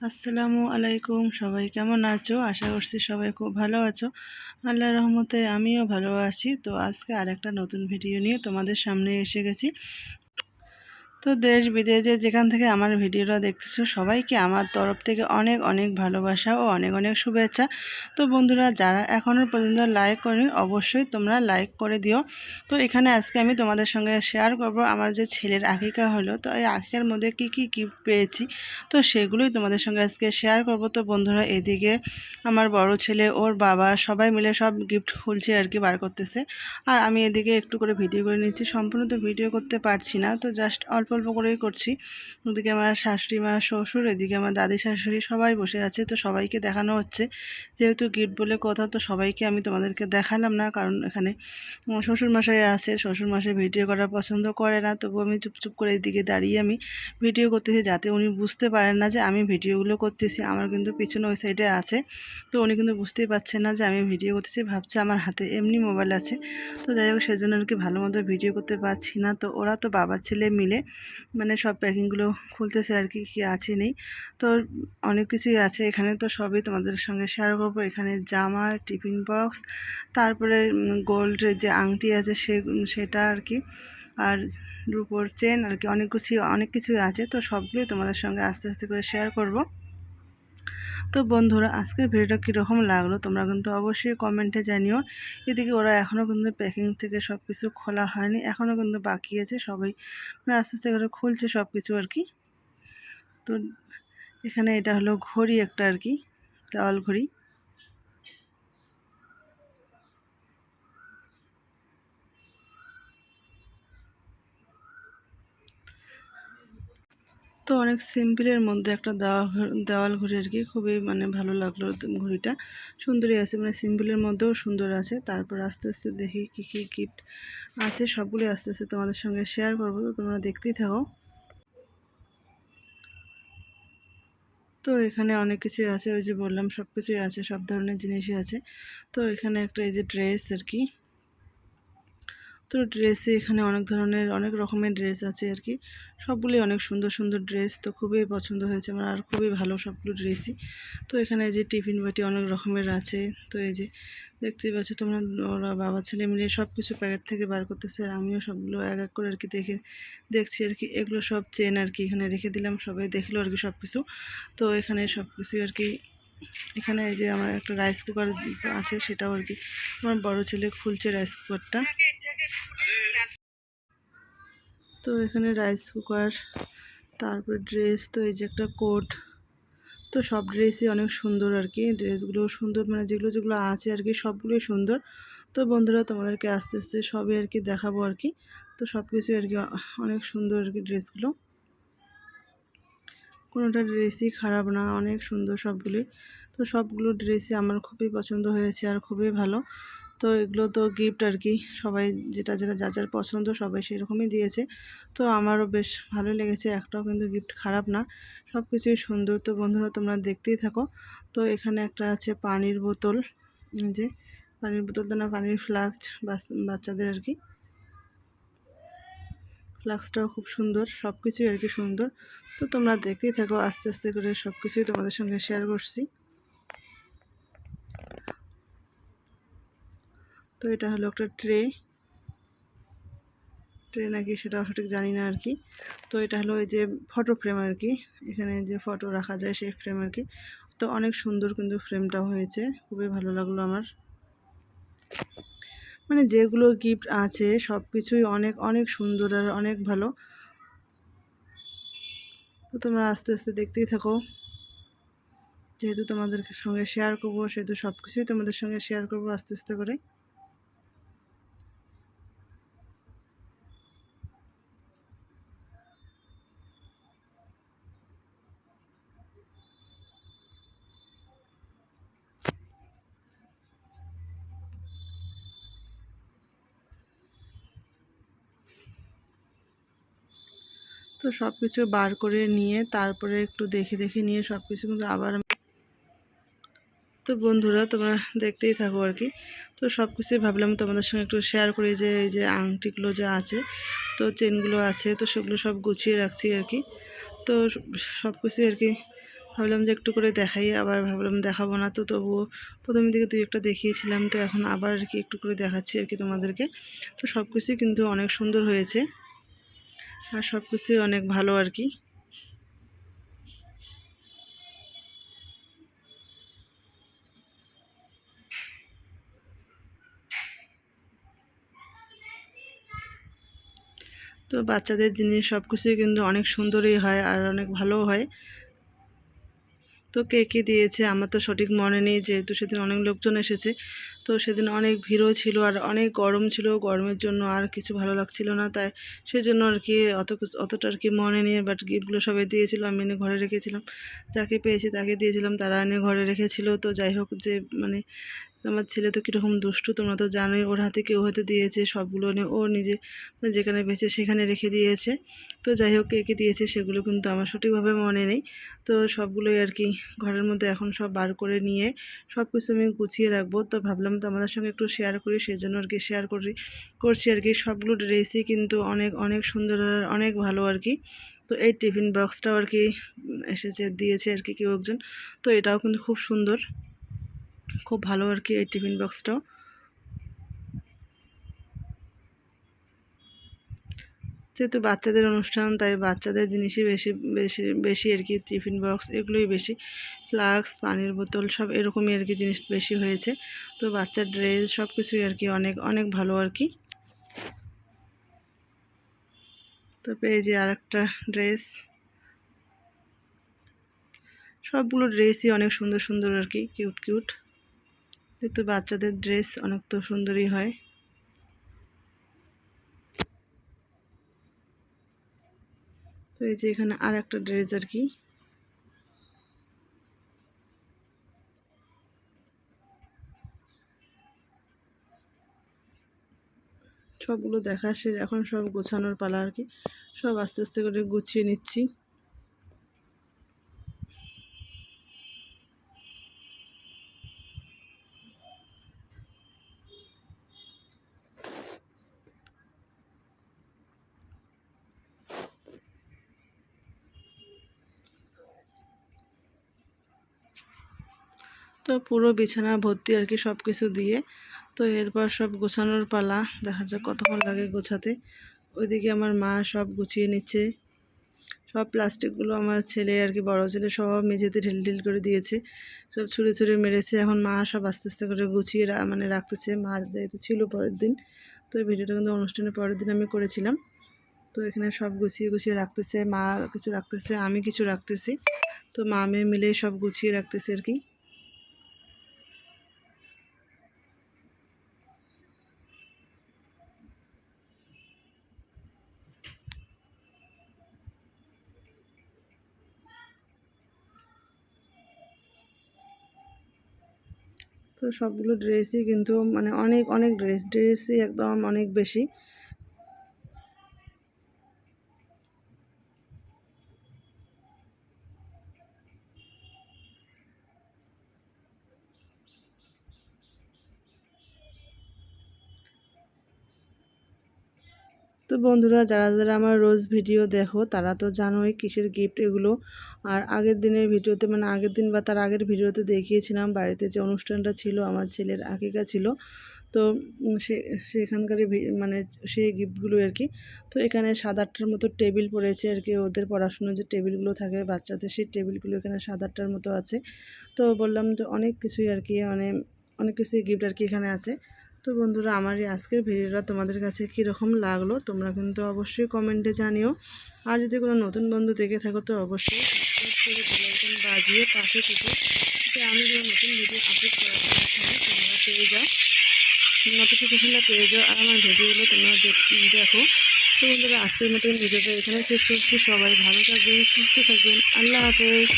আসসালামু আলাইকুম, সবাই কেমন আছো? আশা করছি সবাই খুব ভালো আছো। আল্লাহ রহমতে আমিও ভালো আছি। তো আজকে আর একটা নতুন ভিডিও নিয়ে তোমাদের সামনে এসে গেছি। তো দেশ বিদেশে যেখান থেকে আমার ভিডিওটা দেখতেছো, সবাইকে আমার তরফ থেকে অনেক অনেক ভালোবাসা ও অনেক অনেক শুভেচ্ছা। তো বন্ধুরা, যারা এখনও পর্যন্ত লাইক করেনি, অবশ্যই তোমরা লাইক করে দিও। তো এখানে আজকে আমি তোমাদের সঙ্গে শেয়ার করব আমার যে ছেলের আকিকা হলো। তো এই আকিকার মধ্যে কি কি গিফট পেয়েছি, তো সেগুলোই তোমাদের সঙ্গে আজকে শেয়ার করব। তো বন্ধুরা, এদিকে আমার বড় ছেলে, ওর বাবা সবাই মিলে সব গিফট খুলছে আর কি, বার করতেছে। আর আমি এদিকে একটু করে ভিডিও করে নিচ্ছি। সম্পূর্ণ তো ভিডিও করতে পারছি না। তো জাস্ট অল্প অল্প অল্প করেই করছি। ওদিকে আমার শাশুড়ি মা, শ্বশুর, এদিকে আমার দাদি, শাশুড়ি সবাই বসে আছে, তো সবাইকে দেখানো হচ্ছে। যেহেতু গিফট বলে কথা, তো সবাইকে আমি তোমাদেরকে দেখালাম না, কারণ এখানে শ্বশুরমশাই আছে। শ্বশুরমশাই ভিডিও করা পছন্দ করে না তবু আমি চুপচুপ করে এদিকে দাঁড়িয়ে আমি ভিডিও করতেছি, যাতে উনি বুঝতে পারেন না যে আমি ভিডিওগুলো করতেছি। আমার কিন্তু পিছনে ওই সাইডে আছে, তো উনি কিন্তু বুঝতেই পারছেন না যে আমি ভিডিও করতেছি, ভাবছে আমার হাতে এমনি মোবাইল আছে। তো যাই হোক, সেজন্য আর কি ভালো মতো ভিডিও করতে পারছি না। তো ওরা তো বাবা, ছেলে মিলে মানে সব প্যাকিংগুলো খুলতেছে আর কি, কী আছে নেই। তো অনেক কিছুই আছে, এখানে তো সবই তোমাদের সঙ্গে শেয়ার করব। এখানে জামা টিফিন বক্স তারপরে গোল্ডের যে আংটি আছে সে, সেটা আর কি। আর রুপোর চেন আর কি, অনেক কিছুই অনেক কিছুই আছে। তো সবগুলোই তোমাদের সঙ্গে আস্তে আস্তে করে শেয়ার করব। তো বন্ধুরা, আজকের ভিডিওটা কীরকম লাগল তোমরা কিন্তু অবশ্যই কমেন্টে জানিও। এদিকে ওরা এখনও কিন্তু প্যাকিং থেকে সব কিছু খোলা হয়নি এখনও কিন্তু বাকি আছে, সবাই মানে আস্তে আস্তে করে খুলছে সব কিছু আর কি। তো এখানে এটা হলো ঘড়ি একটা আর কি, দেওয়াল ঘড়ি। তো অনেক সিম্পলের মধ্যে একটা দেওয়া দেওয়াল ঘড়ি আর কি। খুবই মানে ভালো লাগল ঘড়িটা। সুন্দরই আছে মানে সিম্পলের মধ্যেও সুন্দর আছে। তারপর আস্তে আস্তে দেখি কী কী গিফট আছে সবগুলি আস্তে আস্তে তোমাদের সঙ্গে শেয়ার করব। তো তোমরা দেখতেই থাকো। তো এখানে অনেক কিছুই আছে, ওই যে বললাম সব কিছুই আছে, সব ধরনের জিনিসই আছে। তো এখানে একটা এই যে ড্রেস আর কি। তো ড্রেসে এখানে অনেক ধরনের, অনেক রকমের ড্রেস আছে আর কি। সবগুলি অনেক সুন্দর সুন্দর ড্রেস তো খুবই পছন্দ হয়েছে আমার, আর খুবই ভালো সবগুলো ড্রেসই তো এখানে যে টিফিন বাটি অনেক রকমের আছে, তো এই যে দেখতেই পাচ্ছ তোমরা, ওরা বাবা ছেলে মিলে সব কিছু প্যাকেট থেকে বার করতেছে আর আমিও সবগুলো এক এক করে আর কি দেখে, দেখছি আর কি। এগুলো সব চেন আর কি, এখানে রেখে দিলাম, সবাই দেখল আর কি সব কিছু তো এখানে সব কিছুই আর কি এখানে এই যে আমার একটা রাইস কুকার আছে, সেটাও আর কি। আমার বড় ছেলে খুলছে রাইস কুকারটা তো এখানে রাইস কুকার তারপর ড্রেস তো এই যে একটা কোট তো সব ড্রেসই অনেক সুন্দর আর কি। ড্রেসগুলো সুন্দর মানে যেগুলো যেগুলো আছে আর কি, সবগুলোই সুন্দর। তো বন্ধুরা, তোমাদেরকে আস্তে আস্তে সবই আর কি দেখাবো আর কি। তো সব কিছুই আর কি অনেক সুন্দর আর কি ড্রেসগুলো কোনোটা ড্রেসই খারাপ না, অনেক সুন্দর সবগুলি। তো সবগুলো ড্রেসই আমার খুবই পছন্দ হয়েছে আর খুবই ভালো। তো এগুলো তো গিফট আর কি, সবাই যেটা যেটা যা যার পছন্দ সবাই সেরকমই দিয়েছে। তো আমারও বেশ ভালো লেগেছে, একটাও কিন্তু গিফট খারাপ না। সব কিছুই সুন্দর। তো বন্ধুরা, তোমরা দেখতেই থাকো। তো এখানে একটা আছে পানির বোতল যে, পানির বোতলটা না, পানির ফ্লাস্ক বাচ্চাদের আর কি। ফ্লাক্সটাও খুব সুন্দর সব কিছুই আর কি সুন্দর। তো তোমরা দেখতেই থাকো, আস্তে আস্তে করে সব কিছুই তোমাদের সঙ্গে শেয়ার করছি। তো এটা হলো একটা ট্রে ট্রে নাকি সেটা সঠিক জানি না আর কি। তো এটা হলো এই যে ফটো ফ্রেম আর কি। এখানে যে ফটো রাখা যায় সেই ফ্রেম আর কি। তো অনেক সুন্দর কিন্তু ফ্রেমটা হয়েছে। খুবই ভালো লাগল আমার। মানে যেগুলো গিফট আছে সব কিছুই অনেক অনেক সুন্দর আর অনেক ভালো। তো তোমরা আস্তে আস্তে দেখতেই থাকো। যেহেতু তোমাদের সঙ্গে শেয়ার করব, সেহেতু সব কিছুই তোমাদের সঙ্গে শেয়ার করব আস্তে আস্তে করে। তো সব কিছু বার করে নিয়ে তারপরে একটু দেখে দেখে নিয়ে সব কিছু কিন্তু আবার তো বন্ধুরা তোমরা দেখতেই থাকো আর কি। তো সব কিছুই ভাবলাম তোমাদের সঙ্গে একটু শেয়ার করি যে, এই যে আংটিগুলো যে আছে, তো চেনগুলো আছে, তো সেগুলো সব গুছিয়ে রাখছি আর কি। তো সব কিছুই আর কি ভাবলাম যে একটু করে দেখাই, আবার ভাবলাম দেখাবো না তো তবুও প্রথমের দিকে দুই একটা দেখিয়েছিলাম, তো এখন আবার আর কি একটু করে দেখাচ্ছি আর কি তোমাদেরকে। তো সব কিছুই কিন্তু অনেক সুন্দর হয়েছে। আর সব কিছুই অনেক ভালো আর কি। তো বাচ্চাদের জিনিস সব কিছুই কিন্তু অনেক সুন্দরই হয় আর অনেক ভালো হয়। তো কে কে দিয়েছে। আমার তো সঠিক মনে নেই যেহেতু সেদিন অনেক লোকজন এসেছে। তো সেদিন অনেক ভিড়ও ছিল আর অনেক গরম ছিল। গরমের জন্য আর কিছু ভালো লাগছিল না। তাই সেই জন্য আর কি অত অতটা আর কি মনে নিয়ে বাট গিফটগুলো সবাই দিয়েছিল, আমি এনে ঘরে রেখেছিলাম। যাকে পেয়েছি তাকে দিয়েছিলাম, তারা এনে ঘরে রেখেছিল। তো যাই হোক যে মানে আমার ছেলে তো কীরকম দুষ্টু, তোমরা তো জানোই, ওর হাতে কেউ হয়তো দিয়েছে সবগুলো নিয়ে, ও নিজে যেখানে বেঁচে সেখানে রেখে দিয়েছে। তো যাই হোক, কে দিয়েছে সেগুলো কিন্তু আমার সঠিকভাবে মনে নেই। তো সবগুলোই আর কি ঘরের মধ্যে এখন সব বার করে নিয়ে সব কিছু আমি গুছিয়ে রাখব। তো ভাবলাম তো আমাদের সঙ্গে একটু শেয়ার করি সেই জন্য আর কি শেয়ার করি, করছি আর কি। সবগুলো ড্রেসই কিন্তু অনেক অনেক সুন্দর আর অনেক ভালো আর কি। তো এই টিফিন বক্সটাও আর কি এসেছে, দিয়েছে আর কি কেউ একজন। তো এটাও কিন্তু খুব সুন্দর। খুব ভালো আর কি এই টিফিন বক্সটাও। যেহেতু বাচ্চাদের অনুষ্ঠান, তাই বাচ্চাদের জিনিসই বেশি বেশি বেশি আর কি টিফিন বক্স, এগুলোই বেশি। ফ্লাক্স, পানির বোতল, সব এরকমই আর কি জিনিস বেশি হয়েছে। তো বাচ্চার ড্রেস, সব কিছুই আর কি অনেক অনেক ভালো আর কি। তারপরে এই যে আর একটা ড্রেস। সবগুলো ড্রেসই অনেক সুন্দর সুন্দর আর কি, কিউট কিউট। যেহেতু বাচ্চাদের ড্রেস অনেক তো সুন্দরই হয়। তো এই যে এখানে আর একটা ড্রেস আর কি। সবগুলো দেখা শেষ, এখন সব গোছানোর পালা আর কি। সব আস্তে আস্তে করে গুছিয়ে নিচ্ছি। তো পুরো বিছানা ভর্তি আর কি সব কিছু দিয়ে। তো এরপর সব গোছানোর পালা, দেখা যাক কতক্ষণ লাগে গোছাতে। ওইদিকে আমার মা সব গুছিয়ে নিচ্ছে। সব প্লাস্টিকগুলো আমার ছেলে আর কি, বড় ছেলে সব মেঝেতে ঢিল ঢিল করে দিয়েছে। সব ছুঁড়ে ছুঁড়ে মেরেছে। এখন মা সব আস্তে আস্তে করে গুছিয়ে মানে রাখতেছে। মা যেহেতু ছিল পরের দিন, তো এই ভিডিওটা কিন্তু অনুষ্ঠানের পরের দিন আমি করেছিলাম। তো এখানে সব গুছিয়ে গুছিয়ে রাখতেছে। মা কিছু রাখতেছে, আমি কিছু রাখতেছি। তো মা মেয়ে মিলে সব গুছিয়ে রাখতেছে আর কি। তো সবগুলো ড্রেসই কিন্তু মানে অনেক অনেক ড্রেস ড্রেসই একদম অনেক বেশি। তো বন্ধুরা, যারা যারা আমার রোজ ভিডিও দেখো, তারা তো জানোই কিসের গিফট এগুলো। আর আগের দিনের ভিডিওতে মানে আগের দিন বা তার আগের ভিডিওতে দেখিয়েছিলাম, বাড়িতে যে অনুষ্ঠানটা ছিল, আমার ছেলের আকিকা ছিল। তো সে, সেখানকারই মানে সেই গিফটগুলো আর কি। তো এখানে সাত আটটার মতো টেবিল পড়েছে আর কি, ওদের পড়াশুনোর যে টেবিলগুলো থাকে বাচ্চাদের, সেই টেবিলগুলো এখানে সাত আটটার মতো আছে। তো বললাম যে অনেক কিছুই আর কি মানে অনেক কিছুই গিফট আর কি এখানে আছে। তো বন্ধুরা, আমার এই আজকের ভিডিওটা তোমাদের কাছে কীরকম লাগল তোমরা কিন্তু অবশ্যই কমেন্টে জানিও। আর যদি কোনো নতুন বন্ধু দেখে থাকো, তো অবশ্যই বাজিয়ে পাশে থেকে। আমি কোনো নতুন ভিডিও আপলোড করার তোমরা পেয়ে যাও। নোটিফিকেশনটা পেয়ে যাও। আর আমার ভিডিওগুলো তোমরা দেখো। তো বন্ধুরা, আজকের মতন ভিডিওটা এখানে শেষ করছি। সবাই ভালো থাকবেন, সুস্থ থাকবেন। আল্লাহ হাফেজ।